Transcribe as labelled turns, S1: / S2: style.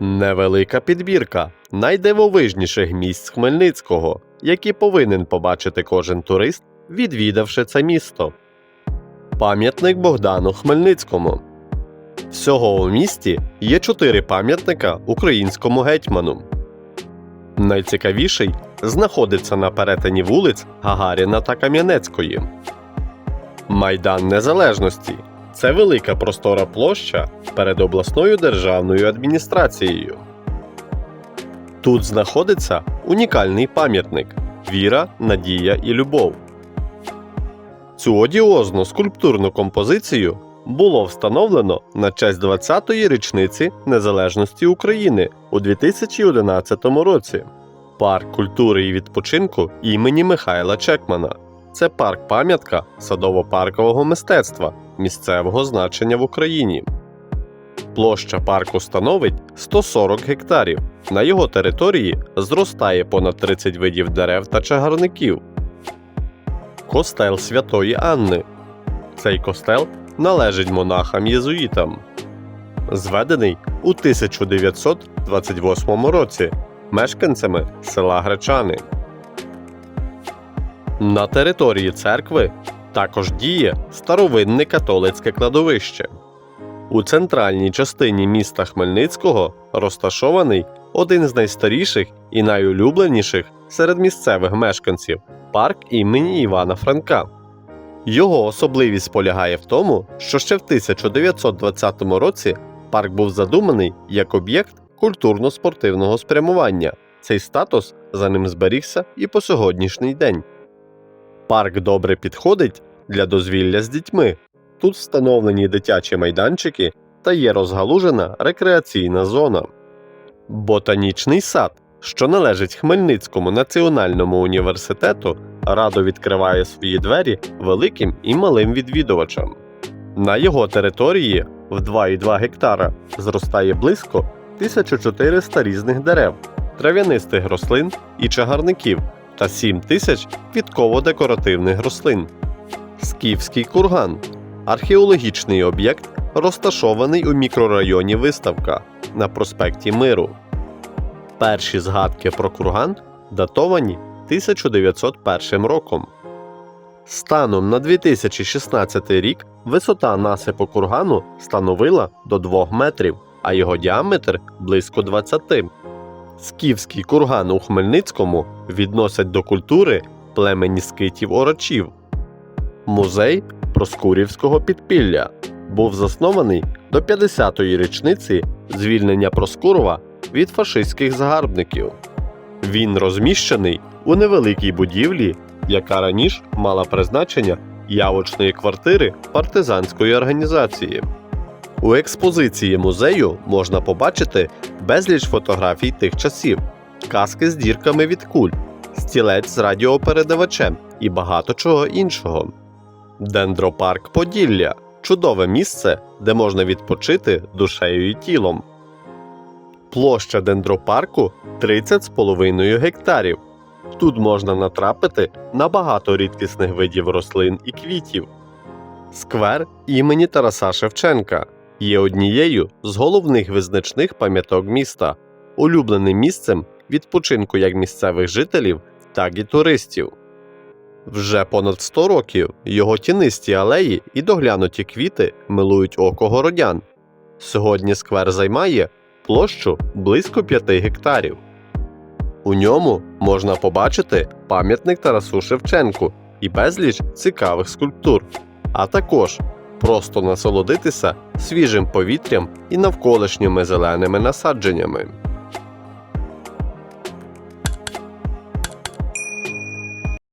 S1: Невелика підбірка найдивовижніших місць Хмельницького, які повинен побачити кожен турист, відвідавши це місто. Пам'ятник Богдану Хмельницькому. Всього у місті є чотири пам'ятника українському гетьману. Найцікавіший знаходиться на перетині вулиць Гагаріна та Кам'янецької. Майдан Незалежності це велика простора площа перед обласною державною адміністрацією. Тут знаходиться унікальний пам'ятник Віра, Надія і Любов. Цю одіозну скульптурну композицію було встановлено на честь 20-ї річниці Незалежності України у 2011 році. Парк культури і відпочинку імені Михайла Чекмана. Це парк пам'ятка садово-паркового мистецтва місцевого значення в Україні. Площа парку становить 140 гектарів. На його території зростає понад 30 видів дерев та чагарників. Костел Святої Анни. Цей костел належить монахам-єзуїтам. Зведений у 1928 році мешканцями села Гречани. На території церкви також діє старовинне католицьке кладовище. У центральній частині міста Хмельницького розташований один з найстаріших і найулюбленіших серед місцевих мешканців парк імені Івана Франка. Його особливість полягає в тому, що ще в 1920 році парк був задуманий як об'єкт культурно-спортивного спрямування. Цей статус за ним зберігся і по сьогоднішній день. Парк добре підходить для дозвілля з дітьми. Тут встановлені дитячі майданчики та є розгалужена рекреаційна зона. Ботанічний сад, що належить Хмельницькому національному університету, радо відкриває свої двері великим і малим відвідувачам. На його території в 2,2 гектара зростає близько 1400 різних дерев, трав'янистих рослин і чагарників та 7 тисяч квітково-декоративних рослин. Скіфський курган археологічний об'єкт, розташований у мікрорайоні Виставка на проспекті Миру. Перші згадки про курган датовані 1901 роком. Станом на 2016 рік висота насипу кургану становила до 2 метрів, а його діаметр близько 20. Скіфський курган у Хмельницькому відносять до культури племені скитів орачів. Музей Проскурівського підпілля був заснований до 50-ї річниці звільнення Проскурова від фашистських загарбників. Він розміщений у невеликій будівлі, яка раніше мала призначення явочної квартири партизанської організації. У експозиції музею можна побачити безліч фотографій тих часів, каски з дірками від куль, стілець з радіопередавачем і багато чого іншого. Дендропарк Поділля чудове місце, де можна відпочити душею і тілом. Площа дендропарку 30,5 гектарів. Тут можна натрапити на багато рідкісних видів рослин і квітів. Сквер імені Тараса Шевченка є однією з головних визначних пам'яток міста, улюбленим місцем відпочинку як місцевих жителів, так і туристів. Вже понад 100 років його тінисті алеї і доглянуті квіти милують око городян. Сьогодні сквер займає площу близько 5 гектарів. У ньому можна побачити пам'ятник Тарасу Шевченку і безліч цікавих скульптур, а також просто насолодитися свіжим повітрям і навколишніми зеленими насадженнями.